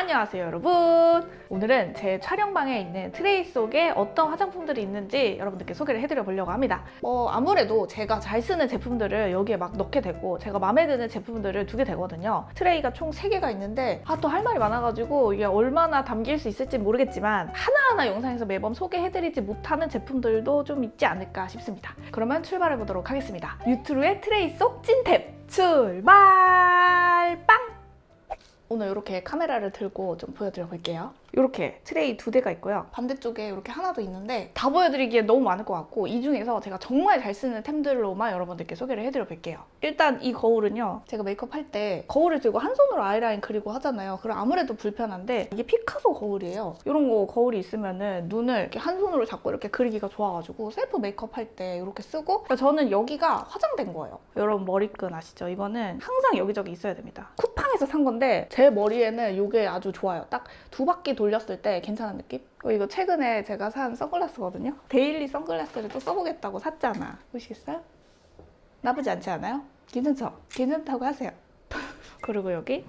안녕하세요 여러분. 오늘은 제 촬영방에 있는 트레이 속에 어떤 화장품들이 있는지 여러분들께 소개를 해드려 보려고 합니다. 어, 아무래도 제가 잘 쓰는 제품들을 여기에 막 넣게 되고 제가 마음에 드는 제품들을 두게 되거든요. 트레이가 총 3개가 있는데 아 또 할 말이 많아가지고 이게 얼마나 담길 수 있을지 모르겠지만 하나하나 영상에서 매번 소개해드리지 못하는 제품들도 좀 있지 않을까 싶습니다. 그러면 출발해 보도록 하겠습니다. 유트루의 트레이 속 찐템 출발! 빵! 오늘 이렇게 카메라를 들고 좀 보여드려 볼게요. 이렇게 트레이 두 대가 있고요. 반대쪽에 이렇게 하나 더 있는데 다 보여드리기에 너무 많을 것 같고 이 중에서 제가 정말 잘 쓰는 템들로만 여러분들께 소개를 해드려 볼게요. 일단 이 거울은요. 제가 메이크업 할 때 거울을 들고 한 손으로 아이라인 그리고 하잖아요. 그럼 아무래도 불편한데 이게 피카소 거울이에요. 이런 거 거울이 있으면은 눈을 이렇게 한 손으로 잡고 이렇게 그리기가 좋아가지고 셀프 메이크업 할 때 이렇게 쓰고 그러니까 저는 여기가 화장된 거예요. 여러분 머리끈 아시죠? 이거는 항상 여기저기 있어야 됩니다. 쿠팡에서 산 건데 제 머리에는 이게 아주 좋아요. 딱 두 바퀴 돌 렸을 때 괜찮은 느낌? 어, 이거 최근에 제가 산 선글라스거든요. 데일리 선글라스를 또 써보겠다고 샀잖아. 보시겠어요? 나쁘지 않지 않아요? 괜찮죠? 괜찮다고 하세요. 그리고 여기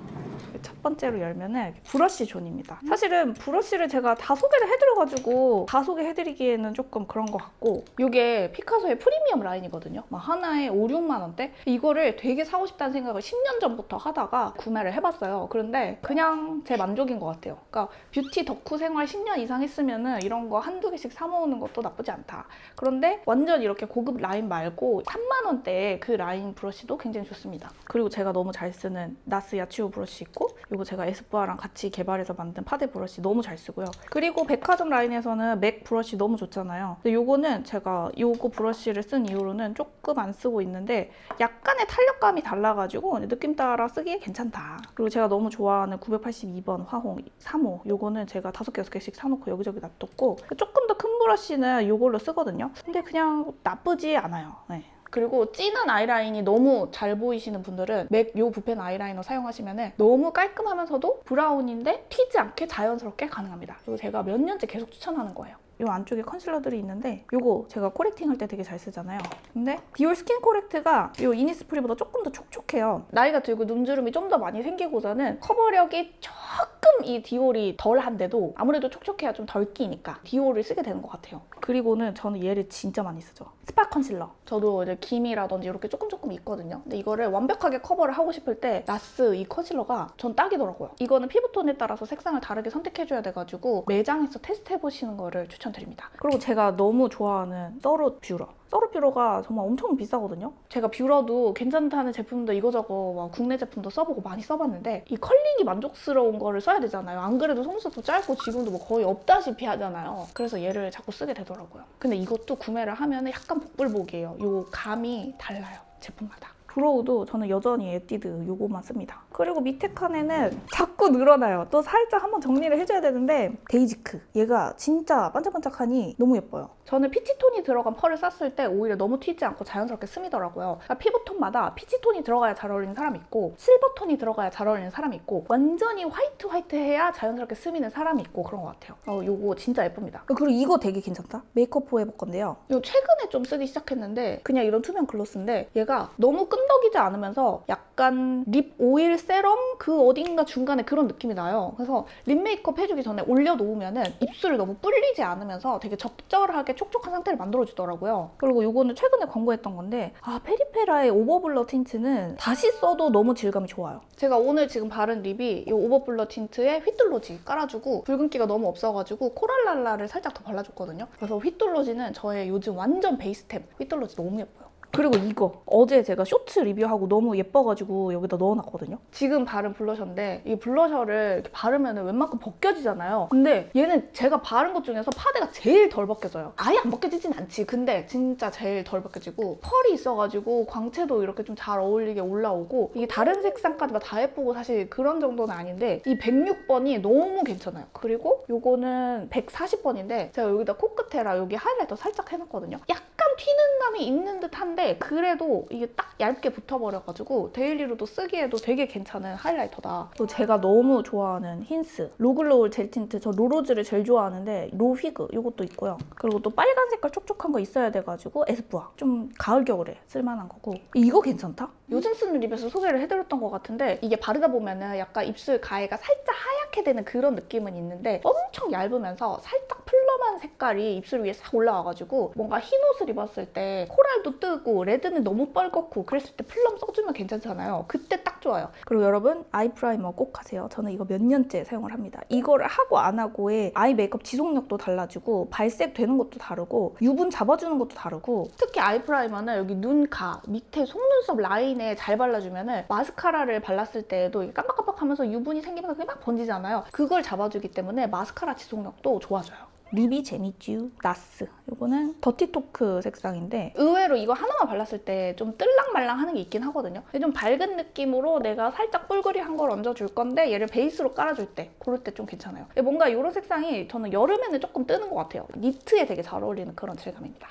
첫 번째로 열면은 브러쉬 존입니다. 사실은 브러쉬를 제가 다 소개를 해드려가지고 다 소개해드리기에는 조금 그런 것 같고 이게 피카소의 프리미엄 라인이거든요. 막 하나에 5, 6만 원대? 이거를 되게 사고 싶다는 생각을 10년 전부터 하다가 구매를 해봤어요. 그런데 그냥 제 만족인 것 같아요. 그러니까 뷰티 덕후 생활 10년 이상 했으면은 이런 거 한두 개씩 사 모으는 것도 나쁘지 않다. 그런데 완전 이렇게 고급 라인 말고 3만 원대의 그 라인 브러쉬도 굉장히 좋습니다. 그리고 제가 너무 잘 쓰는 나스 야치오 브러쉬 있고 이거 제가 에스쁘아랑 같이 개발해서 만든 파데 브러쉬 너무 잘 쓰고요. 그리고 백화점 라인에서는 맥 브러쉬 너무 좋잖아요. 근데 요거는 제가 요거 브러쉬를 쓴 이후로는 조금 안 쓰고 있는데 약간의 탄력감이 달라가지고 느낌 따라 쓰기에 괜찮다. 그리고 제가 너무 좋아하는 982번 화홍 3호 요거는 제가 다섯 개 여섯 개씩 사놓고 여기저기 놔뒀고 조금 더 큰 브러쉬는 요걸로 쓰거든요. 근데 그냥 나쁘지 않아요. 네. 그리고 진한 아이라인이 너무 잘 보이시는 분들은 맥 요 붓펜 아이라이너 사용하시면 너무 깔끔하면서도 브라운인데 튀지 않게 자연스럽게 가능합니다. 그리고 제가 몇 년째 계속 추천하는 거예요. 이 안쪽에 컨실러들이 있는데 이거 제가 코렉팅 할 때 되게 잘 쓰잖아요. 근데 디올 스킨 코렉트가 이 이니스프리보다 조금 더 촉촉해요. 나이가 들고 눈주름이 좀 더 많이 생기고서는 커버력이 조금 이 디올이 덜한데도 아무래도 촉촉해야 좀 덜 끼니까 디올을 쓰게 되는 것 같아요. 그리고는 저는 얘를 진짜 많이 쓰죠. 스파 컨실러. 저도 이제 기미라든지 이렇게 조금 조금 있거든요. 근데 이거를 완벽하게 커버를 하고 싶을 때 나스 이 컨실러가 전 딱이더라고요. 이거는 피부톤에 따라서 색상을 다르게 선택해줘야 돼가지고 매장에서 테스트해보시는 거를 추천 드립니다. 그리고 제가 너무 좋아하는 서로 뷰러. 서로 뷰러가 정말 엄청 비싸거든요. 제가 뷰러도 괜찮다는 제품도 이거저거 막 국내 제품도 써보고 많이 써봤는데 이 컬링이 만족스러운 거를 써야 되잖아요. 안 그래도 속눈썹도 짧고 지금도 뭐 거의 없다시피 하잖아요. 그래서 얘를 자꾸 쓰게 되더라고요. 근데 이것도 구매를 하면 약간 복불복이에요. 요 감이 달라요. 제품마다. 브로우도 저는 여전히 에뛰드 요거만 씁니다. 그리고 밑에 칸에는 자꾸 늘어나요. 또 살짝 한번 정리를 해줘야 되는데 데이지크 얘가 진짜 반짝반짝하니 너무 예뻐요. 저는 피치톤이 들어간 펄을 쌌을 때 오히려 너무 튀지 않고 자연스럽게 스미더라고요. 그러니까 피부톤마다 피치톤이 들어가야 잘 어울리는 사람이 있고 실버톤이 들어가야 잘 어울리는 사람이 있고 완전히 화이트 화이트 해야 자연스럽게 스미는 사람이 있고 그런 것 같아요. 어, 요거 진짜 예쁩니다. 그리고 이거 되게 괜찮다. 메이크업 포에버 건데요. 이거 최근에 좀 쓰기 시작했는데 그냥 이런 투명 글로스인데 얘가 너무 끈덕이지 않으면서 약간 립 오일 세럼 그 어딘가 중간에 그런 느낌이 나요. 그래서 립 메이크업 해주기 전에 올려놓으면은 입술을 너무 불리지 않으면서 되게 적절하게 촉촉한 상태를 만들어주더라고요. 그리고 요거는 최근에 광고했던 건데 아 페리페라의 오버블러 틴트는 다시 써도 너무 질감이 좋아요. 제가 오늘 지금 바른 립이 이 오버블러 틴트에 휘뚤로지 깔아주고 붉은기가 너무 없어가지고 코랄랄라를 살짝 더 발라줬거든요. 그래서 휘뚤로지는 저의 요즘 완전 베이스템 휘뚤로지 너무 예뻐요. 그리고 이거 어제 제가 쇼츠 리뷰하고 너무 예뻐가지고 여기다 넣어놨거든요. 지금 바른 블러셔인데 이 블러셔를 바르면 웬만큼 벗겨지잖아요. 근데 얘는 제가 바른 것 중에서 파데가 제일 덜 벗겨져요. 아예 안 벗겨지진 않지. 근데 진짜 제일 덜 벗겨지고 펄이 있어가지고 광채도 이렇게 좀 잘 어울리게 올라오고 이게 다른 색상까지 막 다 예쁘고 사실 그런 정도는 아닌데 이 106번이 너무 괜찮아요. 그리고 요거는 140번인데 제가 여기다 코끝에라 여기 하이라이터 살짝 해놨거든요. 약간 튀는 감이 있는 듯한 데 그래도 이게 딱 얇게 붙어버려가지고 데일리로도 쓰기에도 되게 괜찮은 하이라이터다. 또 제가 너무 좋아하는 힌스 로글로울 젤 틴트 저 로로즈를 제일 좋아하는데 로휘그 이것도 있고요. 그리고 또 빨간 색깔 촉촉한 거 있어야 돼가지고 에스쁘아 좀 가을 겨울에 쓸만한 거고 이거 괜찮다? 요즘 쓰는 립에서 소개를 해드렸던 것 같은데 이게 바르다 보면은 약간 입술 가해가 살짝 하얗게 되는 그런 느낌은 있는데 엄청 얇으면서 살짝 플럼한 색깔이 입술 위에 싹 올라와가지고 뭔가 흰 옷을 입었을 때 코랄도 뜨고 레드는 너무 뻘겋고 그랬을 때 플럼 써주면 괜찮잖아요. 그때 딱 좋아요. 그리고 여러분 아이 프라이머 꼭 하세요. 저는 이거 몇 년째 사용을 합니다. 이거를 하고 안 하고의 아이 메이크업 지속력도 달라지고 발색 되는 것도 다르고 유분 잡아주는 것도 다르고 특히 아이 프라이머는 여기 눈 가 밑에 속눈썹 라인 에 잘 발라주면은 마스카라를 발랐을 때도 이게 깜빡깜빡하면서 유분이 생기면서 그게 막 번지잖아요. 그걸 잡아주기 때문에 마스카라 지속력도 좋아져요. 립이 재밌쥬? 나스. 이거는 더티토크 색상인데 의외로 이거 하나만 발랐을 때 좀 뜰랑말랑 하는 게 있긴 하거든요. 근데 좀 밝은 느낌으로 내가 살짝 뿔그리한 걸 얹어줄 건데 얘를 베이스로 깔아줄 때 그럴 때 좀 괜찮아요. 뭔가 이런 색상이 저는 여름에는 조금 뜨는 것 같아요. 니트에 되게 잘 어울리는 그런 질감입니다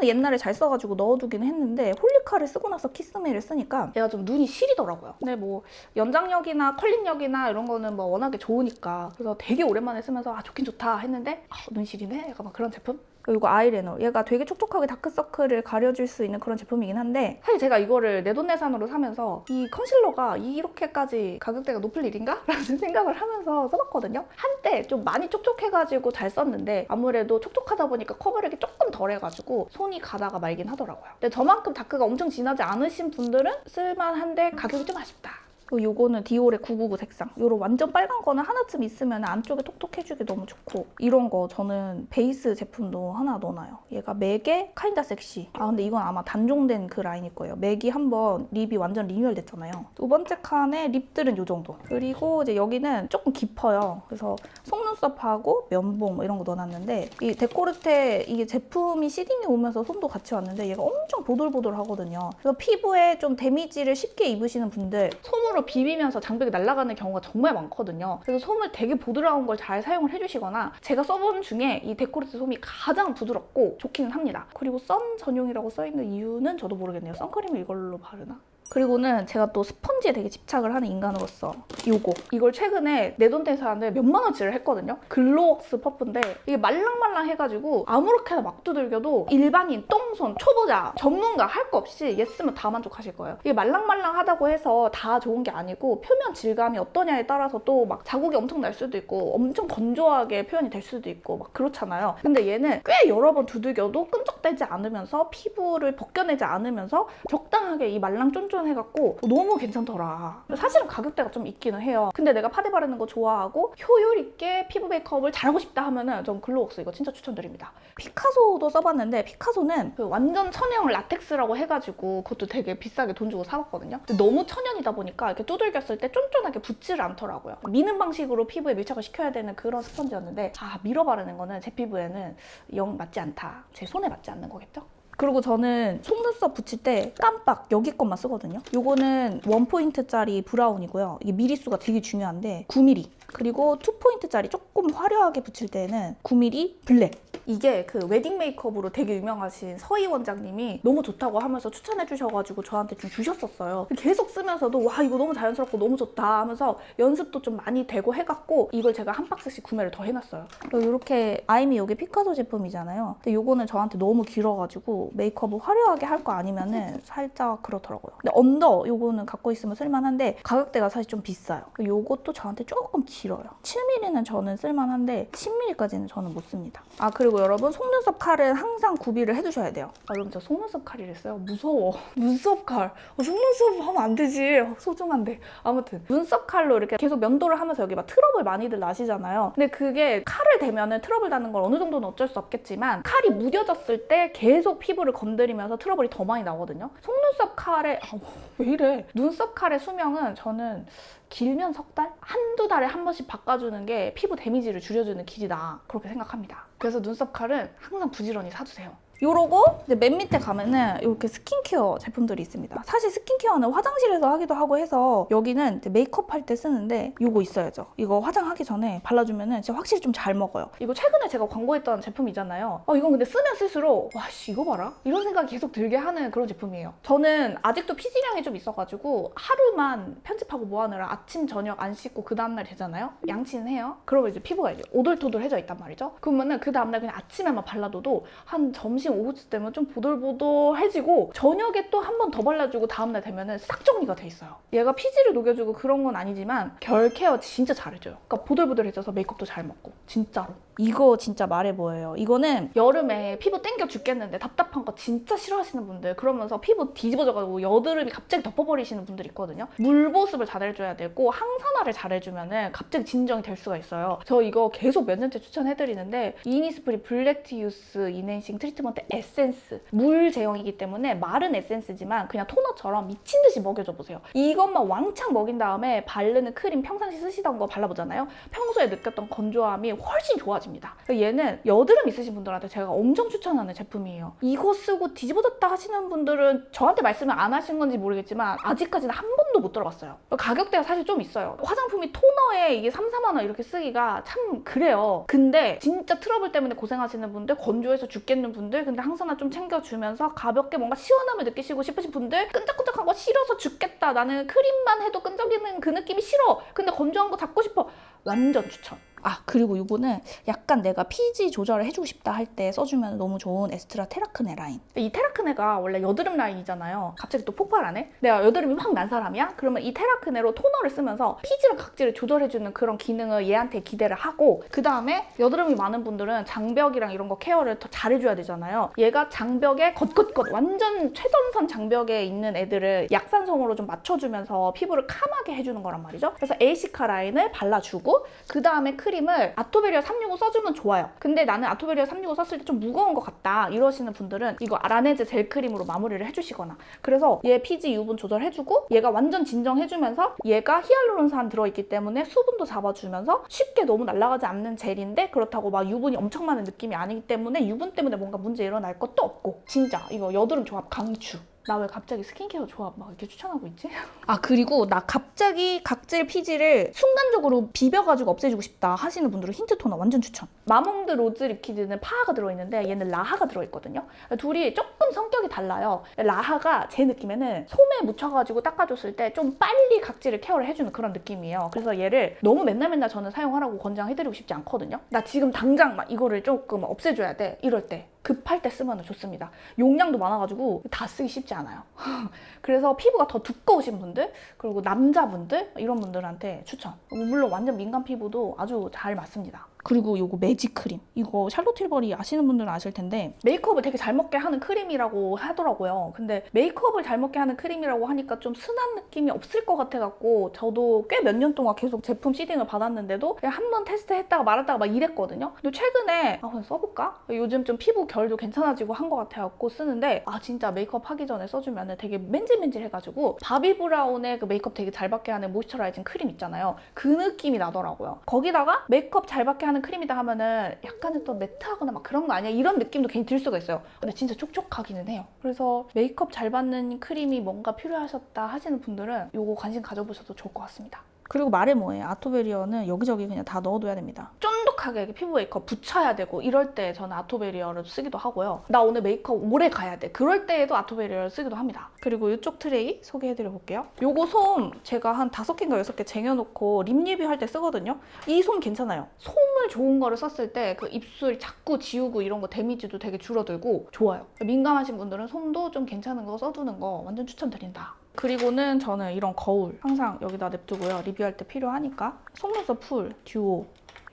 키스미는 옛날에 잘 써가지고 넣어두긴 했는데 홀리카를 쓰고 나서 키스미를 쓰니까 얘가 좀 눈이 시리더라고요. 근데 뭐 연장력이나 컬링력이나 이런 거는 뭐 워낙에 좋으니까 그래서 되게 오랜만에 쓰면서 아 좋긴 좋다 했는데 아, 눈 시리네? 약간 막 그런 제품? 그리고 아이래너. 얘가 되게 촉촉하게 다크서클을 가려줄 수 있는 그런 제품이긴 한데 사실 제가 이거를 내돈내산으로 사면서 이 컨실러가 이렇게까지 가격대가 높을 일인가? 라는 생각을 하면서 써봤거든요. 한때 좀 많이 촉촉해가지고 잘 썼는데 아무래도 촉촉하다 보니까 커버력이 조금 덜해가지고 손이 가다가 말긴 하더라고요. 근데 저만큼 다크가 엄청 진하지 않으신 분들은 쓸만한데 가격이 좀 아쉽다 요거는 디올의 999 색상. 요런 완전 빨간 거는 하나쯤 있으면 안쪽에 톡톡해주기 너무 좋고 이런 거 저는 베이스 제품도 하나 넣어놔요. 얘가 맥의 카인다 섹시. 아 근데 이건 아마 단종된 그 라인일 거예요. 맥이 한번 립이 완전 리뉴얼 됐잖아요. 두 번째 칸에 립들은 요 정도. 그리고 이제 여기는 조금 깊어요. 그래서 속눈썹하고 면봉 뭐 이런 거 넣어놨는데 이 데코르테 이게 제품이 시딩이 오면서 손도 같이 왔는데 얘가 엄청 보들보들하거든요. 그래서 피부에 좀 데미지를 쉽게 입으시는 분들 솜으로 비비면서 장벽이 날아가는 경우가 정말 많거든요. 그래서 솜을 되게 보드라운 걸 잘 사용을 해주시거나 제가 써본 중에 이 데코르테 솜이 가장 부드럽고 좋기는 합니다. 그리고 선 전용이라고 써있는 이유는 저도 모르겠네요. 선크림을 이걸로 바르나? 그리고는 제가 또 스펀지에 되게 집착을 하는 인간으로서 요거. 이걸 최근에 내돈대사한테 몇만 원치를 했거든요. 글로웍스 퍼프인데 이게 말랑말랑 해가지고 아무렇게나 막 두들겨도 일반인 똥손 초보자 전문가 할 거 없이 얘 쓰면 다 만족하실 거예요. 이게 말랑말랑하다고 해서 다 좋은 게 아니고 표면 질감이 어떠냐에 따라서 또 막 자국이 엄청 날 수도 있고 엄청 건조하게 표현이 될 수도 있고 막 그렇잖아요. 근데 얘는 꽤 여러 번 두들겨도 끈적대지 않으면서 피부를 벗겨내지 않으면서 적당하게 이 말랑 쫀쫀 해갖고 너무 괜찮더라. 사실은 가격대가 좀 있기는 해요. 근데 내가 파데 바르는 거 좋아하고 효율 있게 피부 메이크업을 잘하고 싶다 하면은 전 글로웍스 이거 진짜 추천드립니다. 피카소도 써봤는데 피카소는 그 완전 천연 라텍스라고 해가지고 그것도 되게 비싸게 돈 주고 사봤거든요. 근데 너무 천연이다 보니까 이렇게 두들겼을 때 쫀쫀하게 붙지를 않더라고요. 미는 방식으로 피부에 밀착을 시켜야 되는 그런 스펀지였는데 아 밀어 바르는 거는 제 피부에는 영 맞지 않다. 제 손에 맞지 않는 거겠죠? 그리고 저는 속눈썹 붙일 때 깜빡 여기 것만 쓰거든요. 요거는 원포인트짜리 브라운이고요. 이게 미리수가 되게 중요한데 9mm. 그리고 2포인트짜리 조금 화려하게 붙일 때는 9mm 블랙. 이게 그 웨딩 메이크업으로 되게 유명하신 서희 원장님이 너무 좋다고 하면서 추천해 주셔가지고 저한테 좀 주셨었어요. 계속 쓰면서도 와 이거 너무 자연스럽고 너무 좋다 하면서 연습도 좀 많이 되고 해갖고 이걸 제가 한 박스씩 구매를 더 해놨어요. 이렇게 아이미 여기 피카소 제품이잖아요. 근데 요거는 저한테 너무 길어가지고 메이크업을 화려하게 할 거 아니면은 살짝 그렇더라고요. 근데 언더 요거는 갖고 있으면 쓸만한데 가격대가 사실 좀 비싸요. 요것도 저한테 조금 길 어요. 7mm는 저는 쓸만한데 10mm까지는 저는 못 씁니다. 아 그리고 여러분 속눈썹 칼은 항상 구비를 해두셔야 돼요. 아 여러분 저 속눈썹 칼이랬어요? 무서워. 눈썹 칼. 어, 속눈썹 하면 안 되지. 어, 소중한데. 아무튼 눈썹 칼로 이렇게 계속 면도를 하면서 여기 막 트러블 많이들 나시잖아요. 근데 그게 칼을 대면은 트러블 나는 걸 어느 정도는 어쩔 수 없겠지만 칼이 무뎌졌을 때 계속 피부를 건드리면서 트러블이 더 많이 나거든요. 속눈썹 칼에 아, 왜 이래? 눈썹 칼의 수명은 저는 길면 석 달? 한두 달에 한 번씩 바꿔주는 게 피부 데미지를 줄여주는 길이다. 그렇게 생각합니다. 그래서 눈썹 칼은 항상 부지런히 사두세요. 요러고 이제 맨 밑에 가면은 이렇게 스킨케어 제품들이 있습니다. 사실 스킨케어는 화장실에서 하기도 하고 해서 여기는 메이크업 할 때 쓰는데 요거 있어야죠. 이거 화장하기 전에 발라주면은 진짜 확실히 좀 잘 먹어요. 이거 최근에 제가 광고했던 제품이잖아요. 어 이건 근데 쓰면 쓸수록 와씨 이거 봐라 이런 생각이 계속 들게 하는 그런 제품이에요. 저는 아직도 피지량이 좀 있어가지고 하루만 편집하고 뭐하느라 아침 저녁 안 씻고 그 다음날 되잖아요. 양치는 해요. 그러면 이제 피부가 이제 오돌토돌해져 있단 말이죠. 그러면은 그 다음날 그냥 아침에만 발라둬도 한 점심 아침 오후쯤 되면 좀 보들보들해지고 저녁에 또 한 번 더 발라주고 다음날 되면은 싹 정리가 돼 있어요. 얘가 피지를 녹여주고 그런 건 아니지만 결 케어 진짜 잘해줘요. 그러니까 보들보들해져서 메이크업도 잘 먹고 진짜로. 이거 진짜 말해 보여요. 이거는 여름에 피부 땡겨 죽겠는데 답답한 거 진짜 싫어하시는 분들 그러면서 피부 뒤집어져가지고 여드름이 갑자기 덮어버리시는 분들 있거든요. 물 보습을 잘해줘야 되고 항산화를 잘해주면은 갑자기 진정이 될 수가 있어요. 저 이거 계속 몇 년째 추천해드리는데 이니스프리 블랙티유스 이네싱 트리트먼트 에센스 물 제형이기 때문에 마른 에센스지만 그냥 토너처럼 미친 듯이 먹여줘 보세요. 이것만 왕창 먹인 다음에 바르는 크림 평상시 쓰시던 거 발라보잖아요. 평소에 느꼈던 건조함이 훨씬 좋아집니다. 얘는 여드름 있으신 분들한테 제가 엄청 추천하는 제품이에요. 이거 쓰고 뒤집어졌다 하시는 분들은 저한테 말씀을 안 하신 건지 모르겠지만 아직까지는 한 번도 못 들어봤어요. 가격대가 사실 좀 있어요. 화장품이 토너에 이게 3, 4만 원 이렇게 쓰기가 참 그래요. 근데 진짜 트러블 때문에 고생하시는 분들, 건조해서 죽겠는 분들, 근데 항산화 좀 챙겨주면서 가볍게 뭔가 시원함을 느끼시고 싶으신 분들, 끈적끈적한 거 싫어서 죽겠다. 나는 크림만 해도 끈적이는 그 느낌이 싫어. 근데 건조한 거 잡고 싶어. 완전 추천. 아 그리고 이거는 약간 내가 피지 조절을 해주고 싶다 할 때 써주면 너무 좋은 에스트라 테라크네 라인. 이 테라크네가 원래 여드름 라인이잖아요. 갑자기 또 폭발하네 내가 여드름이 확 난 사람이야? 그러면 이 테라크네로 토너를 쓰면서 피지랑 각질을 조절해주는 그런 기능을 얘한테 기대를 하고 그 다음에 여드름이 많은 분들은 장벽이랑 이런 거 케어를 더 잘해줘야 되잖아요. 얘가 장벽에 겉겉겉 완전 최전선 장벽에 있는 애들을 약산성으로 좀 맞춰주면서 피부를 캄하게 해주는 거란 말이죠. 그래서 에이시카 라인을 발라주고 그 다음에 크림을 아토베리아 365 써주면 좋아요. 근데 나는 아토베리아 365 썼을 때 좀 무거운 것 같다 이러시는 분들은 이거 라네즈 젤 크림으로 마무리를 해주시거나 그래서 얘 피지 유분 조절해주고 얘가 완전 진정해주면서 얘가 히알루론산 들어있기 때문에 수분도 잡아주면서 쉽게 너무 날아가지 않는 젤인데 그렇다고 막 유분이 엄청 많은 느낌이 아니기 때문에 유분 때문에 뭔가 문제 일어날 것도 없고 진짜 이거 여드름 조합 강추. 나 왜 갑자기 스킨케어 조합 막 이렇게 추천하고 있지? 아 그리고 나 갑자기 각질 피지를 순간적으로 비벼가지고 없애주고 싶다 하시는 분들은 힌트 토너 완전 추천. 마몽드 로즈 리퀴드는 파하가 들어있는데 얘는 라하가 들어있거든요. 둘이 조금 성격이 달라요. 라하가 제 느낌에는 솜에 묻혀가지고 닦아줬을 때 좀 빨리 각질을 케어를 해주는 그런 느낌이에요. 그래서 얘를 너무 맨날 맨날 저는 사용하라고 권장해드리고 싶지 않거든요. 나 지금 당장 막 이거를 조금 없애줘야 돼. 이럴 때. 급할 때 쓰면 좋습니다. 용량도 많아가지고 다 쓰기 쉽지 않아요. 그래서 피부가 더 두꺼우신 분들 그리고 남자분들 이런 분들한테 추천. 물론 완전 민감 피부도 아주 잘 맞습니다. 그리고 요거 매직 크림. 이거 샬롯 틸버리 아시는 분들은 아실 텐데 메이크업을 되게 잘 먹게 하는 크림이라고 하더라고요. 근데 메이크업을 잘 먹게 하는 크림이라고 하니까 좀 순한 느낌이 없을 것 같아 갖고 저도 꽤 몇 년 동안 계속 제품 시딩을 받았는데도 한 번 테스트했다가 말았다가 막 이랬거든요. 근데 최근에 아 그냥 써볼까? 요즘 좀 피부 결도 괜찮아지고 한 것 같아 갖고 쓰는데 아 진짜 메이크업 하기 전에 써주면 되게 맨질맨질해가지고 바비 브라운의 그 메이크업 되게 잘 받게 하는 모이스처라이징 크림 있잖아요. 그 느낌이 나더라고요. 거기다가 메이크업 잘 받게 하는 크림이다 하면은 약간은 또 매트하거나 막 그런 거 아니야? 이런 느낌도 괜히 들 수가 있어요. 근데 진짜 촉촉하기는 해요. 그래서 메이크업 잘 받는 크림이 뭔가 필요하셨다 하시는 분들은 요거 관심 가져보셔도 좋을 것 같습니다. 그리고 말해 뭐해 아토베리어는 여기저기 그냥 다 넣어둬야 됩니다. 쫀득하게 피부 메이크업 붙여야 되고 이럴 때 저는 아토베리어를 쓰기도 하고요. 나 오늘 메이크업 오래 가야 돼. 그럴 때에도 아토베리어를 쓰기도 합니다. 그리고 이쪽 트레이 소개해드려 볼게요. 요거 솜 제가 한 다섯 개인가 여섯 개 쟁여놓고 립 리뷰할 때 쓰거든요. 이 솜 괜찮아요. 솜을 좋은 거를 썼을 때 그 입술 자꾸 지우고 이런 거 데미지도 되게 줄어들고 좋아요. 민감하신 분들은 솜도 좀 괜찮은 거 써두는 거 완전 추천드린다. 그리고는 저는 이런 거울 항상 여기다 냅두고요. 리뷰할 때 필요하니까. 속눈썹 풀, 듀오,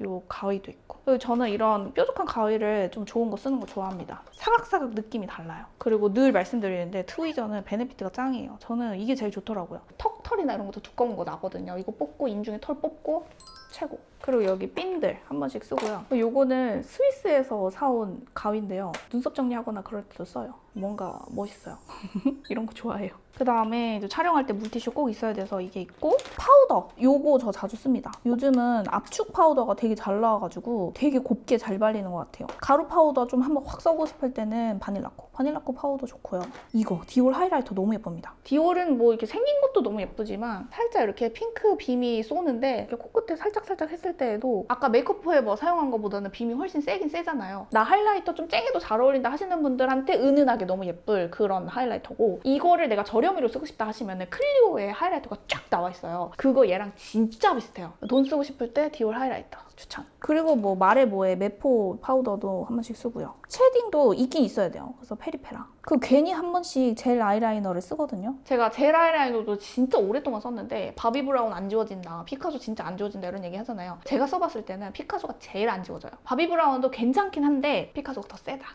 요 가위도 있고. 그리고 저는 이런 뾰족한 가위를 좀 좋은 거 쓰는 거 좋아합니다. 사각사각 느낌이 달라요. 그리고 늘 말씀드리는데 트위저는 베네피트가 짱이에요. 저는 이게 제일 좋더라고요. 턱, 털이나 이런 것도 두꺼운 거 나거든요. 이거 뽑고 인중에 털 뽑고 최고. 그리고 여기 핀들 한 번씩 쓰고요. 요거는 스위스에서 사온 가위인데요. 눈썹 정리하거나 그럴 때도 써요. 뭔가 멋있어요. 이런 거 좋아해요. 그 다음에 촬영할 때 물티슈 꼭 있어야 돼서 이게 있고 파우더 요거 저 자주 씁니다. 요즘은 압축 파우더가 되게 잘 나와가지고 되게 곱게 잘 발리는 것 같아요. 가루 파우더 좀 한번 확 써고 싶을 때는 바닐라코. 바닐라코 파우더 좋고요. 이거 디올 하이라이터 너무 예쁩니다. 디올은 뭐 이렇게 생긴 것도 너무 예쁘지만 살짝 이렇게 핑크 빔이 쏘는데 이렇게 코끝에 살짝살짝 했을 때에도 아까 메이크업 포에버 사용한 것보다는 빔이 훨씬 세긴 세잖아요. 나 하이라이터 좀 쨍해도 잘 어울린다 하시는 분들한테 은은하게 너무 예쁠 그런 하이라이터고 이거를 내가 저렴이로 쓰고 싶다 하시면 클리오의 하이라이터가 쫙 나와 있어요. 그거 얘랑 진짜 비슷해요. 돈 쓰고 싶을 때 디올 하이라이터 추천. 그리고 뭐 말해 뭐해 메포 파우더도 한 번씩 쓰고요. 쉐딩도 있긴 있어야 돼요. 그래서 페리페랑. 그 괜히 한 번씩 젤 아이라이너를 쓰거든요. 제가 젤 아이라이너도 진짜 오랫동안 썼는데 바비 브라운 안 지워진다, 피카소 진짜 안 지워진다 이런 얘기 하잖아요. 제가 써봤을 때는 피카소가 제일 안 지워져요. 바비 브라운도 괜찮긴 한데 피카소가 더 세다.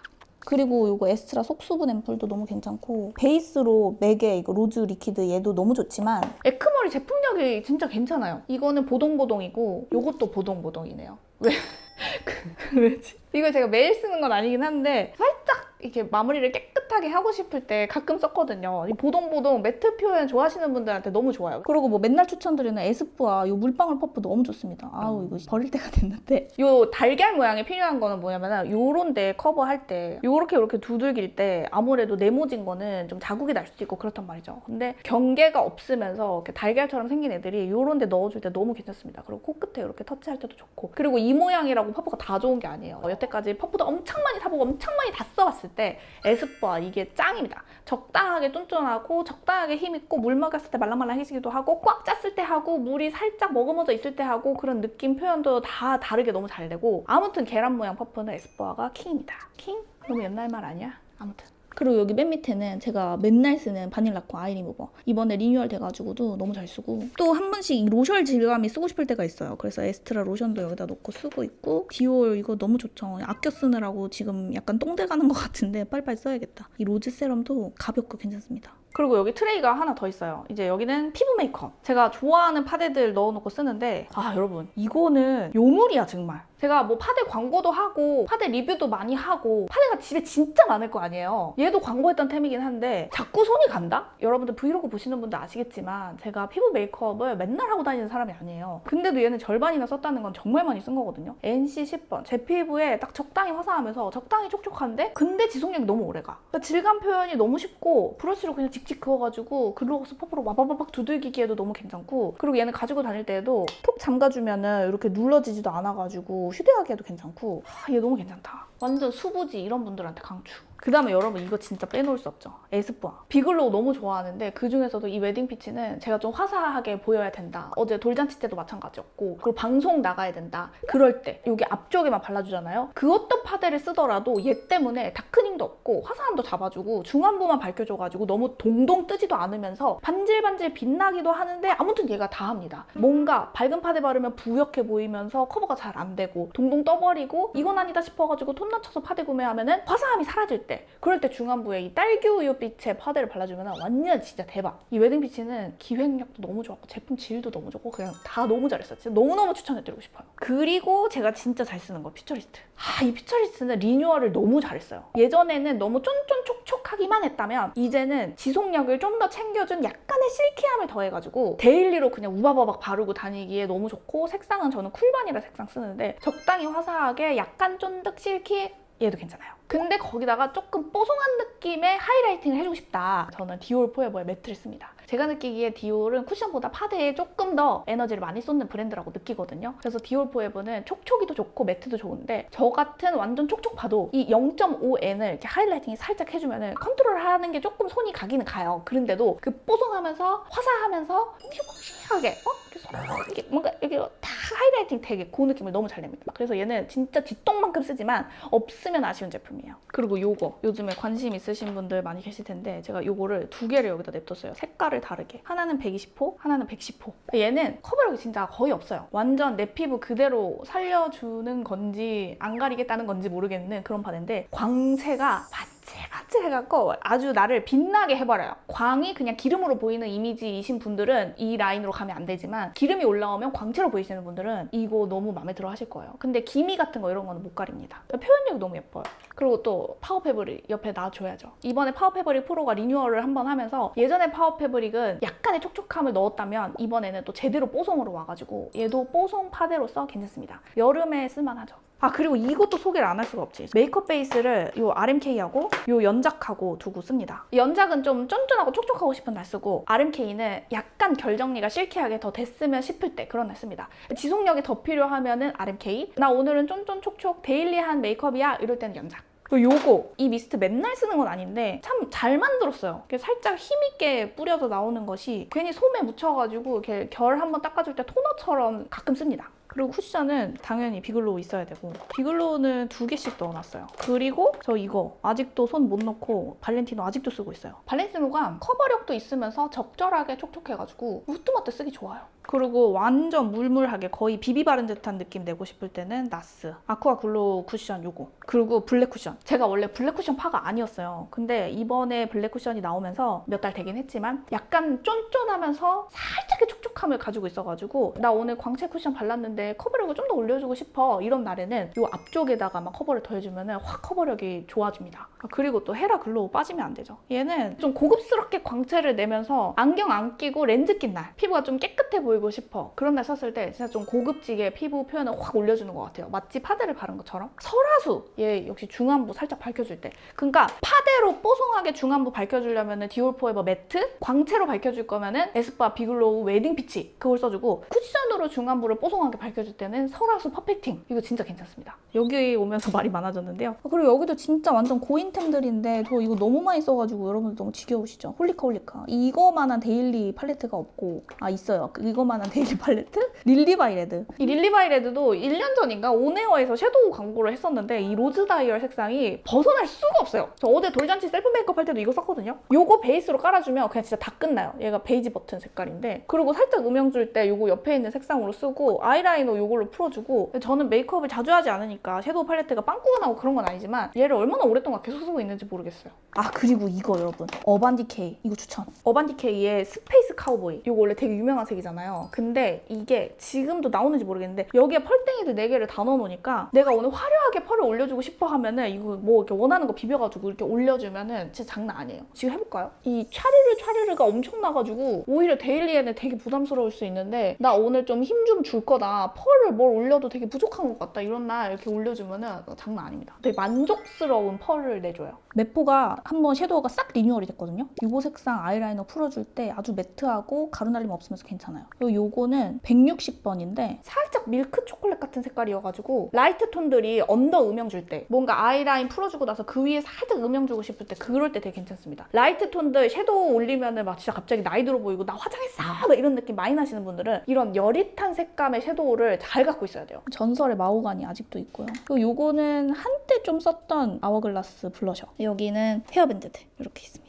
그리고 이거 에스트라 속수분 앰플도 너무 괜찮고 베이스로 맥의 이거 로즈 리퀴드 얘도 너무 좋지만 에크머리 제품력이 진짜 괜찮아요. 이거는 보동보동이고 이것도 보동보동이네요. 왜? 그- 왜지? 이거 제가 매일 쓰는 건 아니긴 한데 살짝 이렇게 마무리를 깨끗하게 하고 싶을 때 가끔 썼거든요. 이 보동보동 매트 표현 좋아하시는 분들한테 너무 좋아요. 그리고 뭐 맨날 추천드리는 에스쁘아 요 물방울 퍼프 너무 좋습니다. 아우 이거 버릴 때가 됐는데 요 달걀 모양이 필요한 거는 뭐냐면은 요런 데 커버할 때 요렇게 요렇게 두들길 때 아무래도 네모진 거는 좀 자국이 날 수도 있고 그렇단 말이죠. 근데 경계가 없으면서 이렇게 달걀처럼 생긴 애들이 요런 데 넣어줄 때 너무 괜찮습니다. 그리고 코끝에 이렇게 터치할 때도 좋고 그리고 이 모양이라고 퍼프가 다 좋은 게 아니에요. 여태까지 퍼프도 엄청 많이 사보고 엄청 많이 다 써봤을 때 에스쁘아 이게 짱입니다. 적당하게 쫀쫀하고 적당하게 힘있고 물 먹였을 때 말랑말랑해지기도 하고 꽉 짰을 때 하고 물이 살짝 머금어져 있을 때 하고 그런 느낌 표현도 다 다르게 너무 잘 되고 아무튼 계란 모양 퍼프는 에스쁘아가 킹입니다. 킹? 너무 옛날 말 아니야? 아무튼 그리고 여기 맨 밑에는 제가 맨날 쓰는 바닐라코 아이 리무버 이번에 리뉴얼 돼가지고도 너무 잘 쓰고 또 한 번씩 이 로션 질감이 쓰고 싶을 때가 있어요 그래서 에스트라 로션도 여기다 놓고 쓰고 있고 디올 이거 너무 좋죠 아껴 쓰느라고 지금 약간 똥대 가는 것 같은데 빨리빨리 써야겠다 이 로즈 세럼도 가볍고 괜찮습니다 그리고 여기 트레이가 하나 더 있어요. 이제 여기는 피부 메이크업. 제가 좋아하는 파데들 넣어놓고 쓰는데 아 여러분 이거는 요물이야 정말. 제가 뭐 파데 광고도 하고 파데 리뷰도 많이 하고 파데가 집에 진짜 많을 거 아니에요. 얘도 광고했던 템이긴 한데 자꾸 손이 간다? 여러분들 브이로그 보시는 분들 아시겠지만 제가 피부 메이크업을 맨날 하고 다니는 사람이 아니에요. 근데도 얘는 절반이나 썼다는 건 정말 많이 쓴 거거든요. NC 10번 제 피부에 딱 적당히 화사하면서 적당히 촉촉한데 근데 지속력이 너무 오래 가. 그러니까 질감 표현이 너무 쉽고 브러쉬로 그냥 직직 그어가지고 글로스 퍼프로 와바바박 두들기기에도 너무 괜찮고 그리고 얘는 가지고 다닐 때에도 톡 잠가주면은 이렇게 눌러지지도 않아가지고 휴대하기에도 괜찮고 아, 얘 너무 괜찮다. 완전 수부지 이런 분들한테 강추. 그 다음에 여러분 이거 진짜 빼놓을 수 없죠. 에스쁘아. 비글로우 너무 좋아하는데 그 중에서도 이 웨딩 피치는 제가 좀 화사하게 보여야 된다. 어제 돌잔치 때도 마찬가지였고 그리고 방송 나가야 된다. 그럴 때 여기 앞쪽에만 발라주잖아요. 그 어떤 파데를 쓰더라도 얘 때문에 다크닝도 없고 화사함도 잡아주고 중안부만 밝혀줘가지고 너무 동동 뜨지도 않으면서 반질반질 빛나기도 하는데 아무튼 얘가 다 합니다. 뭔가 밝은 파데 바르면 부옇게 보이면서 커버가 잘 안 되고 동동 떠버리고 이건 아니다 싶어가지고 톤 낮춰서 파데 구매하면은 화사함이 사라질 때 그럴 때 중안부에 이 딸기 우유 빛의 파데를 발라주면 완전 진짜 대박. 이 웨딩 피치는 기획력도 너무 좋았고 제품 질도 너무 좋고 그냥 다 너무 잘했어요. 진짜 너무너무 추천해드리고 싶어요. 그리고 제가 진짜 잘 쓰는 거 퓨처리스트. 아, 이 퓨처리스트는 리뉴얼을 너무 잘했어요. 예전에는 너무 쫀쫀촉촉하기만 했다면 이제는 지속력을 좀 더 챙겨준 약간의 실키함을 더해가지고 데일리로 그냥 우바바박 바르고 다니기에 너무 좋고 색상은 저는 쿨바니라 색상 쓰는데 적당히 화사하게 약간 쫀득 실키 얘도 괜찮아요. 근데 거기다가 조금 뽀송한 느낌의 하이라이팅을 해주고 싶다. 저는 디올 포에버의 매트를 씁니다. 제가 느끼기에 디올은 쿠션보다 파데에 조금 더 에너지를 많이 쏟는 브랜드라고 느끼거든요. 그래서 디올 포에버는 촉촉이도 좋고 매트도 좋은데 저 같은 완전 촉촉 파도 이 0.5N을 이렇게 하이라이팅이 살짝 해주면은 컨트롤하는 게 조금 손이 가기는 가요. 그런데도 그 뽀송하면서 화사하면서 큐시하게 어? 이렇게 뭔가 이렇게 다 하이라이팅 되게 그 느낌을 너무 잘 냅니다. 그래서 얘는 진짜 뒷똥만큼 쓰지만 없으면 아쉬운 제품 이에요. 그리고 요거 요즘에 관심 있으신 분들 많이 계실 텐데 제가 요거를 두 개를 여기다 냅뒀어요. 색깔을 다르게. 하나는 120호, 하나는 110호. 얘는 커버력이 진짜 거의 없어요. 완전 내 피부 그대로 살려주는 건지 안 가리겠다는 건지 모르겠는 그런 바디인데 광채가 바 찔바찔해갖고 아주 나를 빛나게 해버려요. 광이 그냥 기름으로 보이는 이미지이신 분들은 이 라인으로 가면 안 되지만 기름이 올라오면 광채로 보이시는 분들은 이거 너무 마음에 들어 하실 거예요. 근데 기미 같은 거 이런 거는 못 가립니다. 표현력이 너무 예뻐요. 그리고 또 파워 패브릭 옆에 놔줘야죠. 이번에 파워 패브릭 프로가 리뉴얼을 한번 하면서 예전에 파워 패브릭은 약간의 촉촉함을 넣었다면 이번에는 또 제대로 뽀송으로 와가지고 얘도 뽀송 파데로서 괜찮습니다. 여름에 쓸만하죠. 아 그리고 이것도 소개를 안 할 수가 없지. 메이크업 베이스를 요 RMK하고 요 연작하고 두고 씁니다. 연작은 좀 쫀쫀하고 촉촉하고 싶은 날 쓰고 RMK는 약간 결 정리가 실키하게 더 됐으면 싶을 때 그런 날 씁니다. 지속력이 더 필요하면은 RMK. 나 오늘은 쫀쫀 촉촉 데일리한 메이크업이야 이럴 때는 연작. 그리고 요거 이 미스트 맨날 쓰는 건 아닌데 참 잘 만들었어요. 살짝 힘있게 뿌려서 나오는 것이 괜히 솜에 묻혀가지고 이렇게 결 한번 닦아줄 때 토너처럼 가끔 씁니다. 그리고 쿠션은 당연히 비글로우 있어야 되고 비글로우는 두 개씩 넣어놨어요. 그리고 저 이거 아직도 손 못 넣고 발렌티노 아직도 쓰고 있어요. 발렌티노가 커버력도 있으면서 적절하게 촉촉해가지고 우트마트 쓰기 좋아요. 그리고 완전 물물하게 거의 비비 바른 듯한 느낌 내고 싶을 때는 나스 아쿠아 글로우 쿠션 요거 그리고 블랙 쿠션 제가 원래 블랙 쿠션 파가 아니었어요 근데 이번에 블랙 쿠션이 나오면서 몇 달 되긴 했지만 약간 쫀쫀하면서 살짝의 촉촉함을 가지고 있어가지고 나 오늘 광채 쿠션 발랐는데 커버력을 좀 더 올려주고 싶어. 이런 날에는 요 앞쪽에다가 막 커버를 더해주면 확 커버력이 좋아집니다. 그리고 또 헤라 글로우 빠지면 안 되죠. 얘는 좀 고급스럽게 광채를 내면서 안경 안 끼고 렌즈 낀 날 피부가 좀 깨끗해 보이고 싶어. 그런 날 썼을 때 진짜 좀 고급지게 피부 표현을 확 올려주는 것 같아요. 마치 파데를 바른 것처럼. 설화수! 얘 역시 중안부 살짝 밝혀줄 때. 그러니까 파데로 뽀송하게 중안부 밝혀주려면 디올 포에버 매트? 광채로 밝혀줄 거면은 에스쁘아 비글로우 웨딩 피치 그걸 써주고 쿠션으로 중안부를 뽀송하게 밝혀 줄 때는 설화수 퍼펙팅. 이거 진짜 괜찮습니다. 여기 오면서 말이 많아졌는데요. 아, 그리고 여기도 진짜 완전 고인템들인데 저 이거 너무 많이 써가지고 여러분들 너무 지겨우시죠? 홀리카 홀리카. 이거만한 데일리 팔레트가 없고. 아 있어요. 그 이거만한 데일리 팔레트? 릴리바이 레드. 이 릴리바이 레드도 1년 전인가 온에어에서 섀도우 광고를 했었는데 이 로즈 다이얼 색상이 벗어날 수가 없어요. 저 어제 돌잔치 셀프 메이크업 할 때도 이거 썼거든요. 요거 베이스로 깔아주면 그냥 진짜 다 끝나요. 얘가 베이지 버튼 색깔인데. 그리고 살짝 음영 줄 때 요거 옆에 있는 색상으로 쓰고 아이라 이너 요걸로 풀어주고 저는 메이크업을 자주 하지 않으니까 섀도우 팔레트가 빵꾸가 나고 그런 건 아니지만 얘를 얼마나 오랫동안 계속 쓰고 있는지 모르겠어요. 아 그리고 이거 여러분. 어반디케이. 이거 추천. 어반디케이의 스페이스 카우보이. 이거 원래 되게 유명한 색이잖아요. 근데 이게 지금도 나오는지 모르겠는데 여기에 펄땡이들 4개를 다 넣어놓으니까 내가 오늘 화려하게 펄을 올려주고 싶어 하면은 이거 뭐 이렇게 원하는 거 비벼가지고 이렇게 올려주면은 진짜 장난 아니에요. 지금 해볼까요? 이 차르르 차르르가 엄청 나가지고 오히려 데일리에는 되게 부담스러울 수 있는데 나 오늘 좀 힘 좀 줄 거다 펄을 뭘 올려도 되게 부족한 것 같다 이런 날 이렇게 올려주면은 장난 아닙니다 되게 만족스러운 펄을 내줘요 메포가 한번 섀도우가 싹 리뉴얼이 됐거든요. 요 색상 아이라이너 풀어줄 때 아주 매트하고 가루 날림 없으면서 괜찮아요. 요 요거는 160번인데 살짝 밀크 초콜릿 같은 색깔이어가지고 라이트 톤들이 언더 음영 줄 때 뭔가 아이라인 풀어주고 나서 그 위에 살짝 음영 주고 싶을 때 그럴 때 되게 괜찮습니다. 라이트 톤들 섀도우 올리면은 막 진짜 갑자기 나이 들어 보이고 나 화장했어 막 이런 느낌 많이 나시는 분들은 이런 여릿한 색감의 섀도우를 잘 갖고 있어야 돼요. 전설의 마호가니 아직도 있고요. 그리고 요거는 한때 좀 썼던 아워글라스 블러셔. 여기는 헤어밴드드 이렇게 있습니다.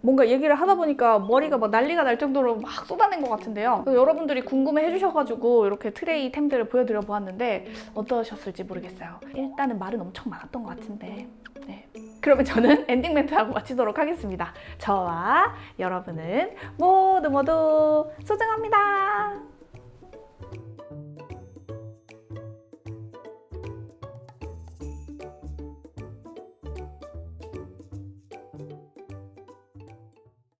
뭔가 얘기를 하다 보니까 머리가 막 난리가 날 정도로 막 쏟아낸 것 같은데요. 여러분들이 궁금해 해주셔가지고 이렇게 트레이 템들을 보여드려 보았는데 어떠셨을지 모르겠어요. 일단은 말은 엄청 많았던 것 같은데. 네. 그러면 저는 엔딩 멘트하고 마치도록 하겠습니다. 저와 여러분은 모두 모두 소중합니다.